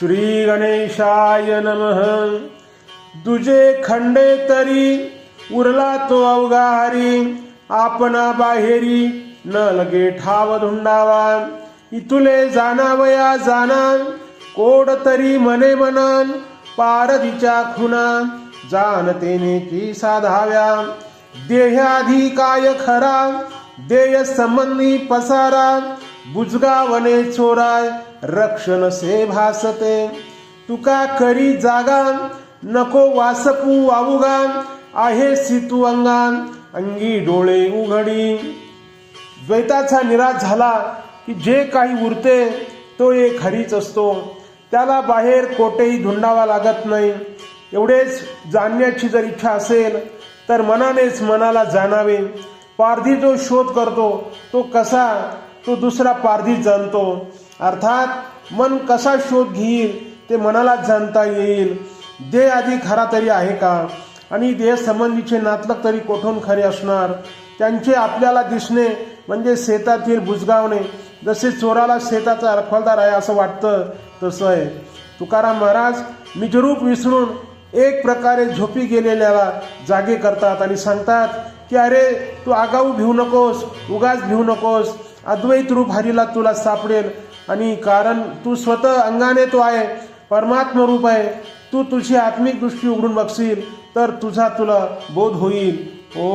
श्री गणेशाय नमः. तुझे खंडे तरी उरला तो अवघारी आपणा बाहेरी न लगे ठाव धुंडावा. इतुले जाणावया जाना कोड तरी मने मनान पारदीच्या खुना जाणतेने की साधाव्या. देहाधी काय खरा देय संबंधी पसारा बुजगावने चोराय रक्षण से भासते. तुका करी जागा नको वासपू वावुगा. आहे सितू अंगान अंगी डोळे उघडी. द्वैताचा निराश झाला की जे काही उरते तो एक हरीच असतो. त्याला बाहेर कोठेही धुंडावा लागत नाही. एवढेच जाणण्याची जर इच्छा असेल तर मनानेच मनाला जाणावे. पारधी जो शोध करतो तो कसा तो दुसरा पारधी जाणतो अर्थात मन कसा शोध घेईल ते मनाला जाणता येईल. देह आधी खरा तरी आहे का? आणि देहसंबंधीचे नातलग तरी कोठून खरे असणार? त्यांचे आपल्याला दिसणे म्हणजे शेतातील बुजगावणे. जसे चोराला शेताचा रखवालदार आहे असं वाटतं तसं आहे. तुकाराम महाराज निजरूप विसरून एक प्रकारे झोपी गेलेल्याला जागे करतात आणि सांगतात की अरे तू आगाऊ भिवू नकोस उगाच भिवू नकोस. अद्वैत रूप हरीला तुला सापडेल. आणि कारण तू स्वतः अंगाने तो आहे परमात्म रूप आहे. तू तुझी आत्मिक दृष्टी उघडून बघशील तर तुझा तुला बोध होईल. ओ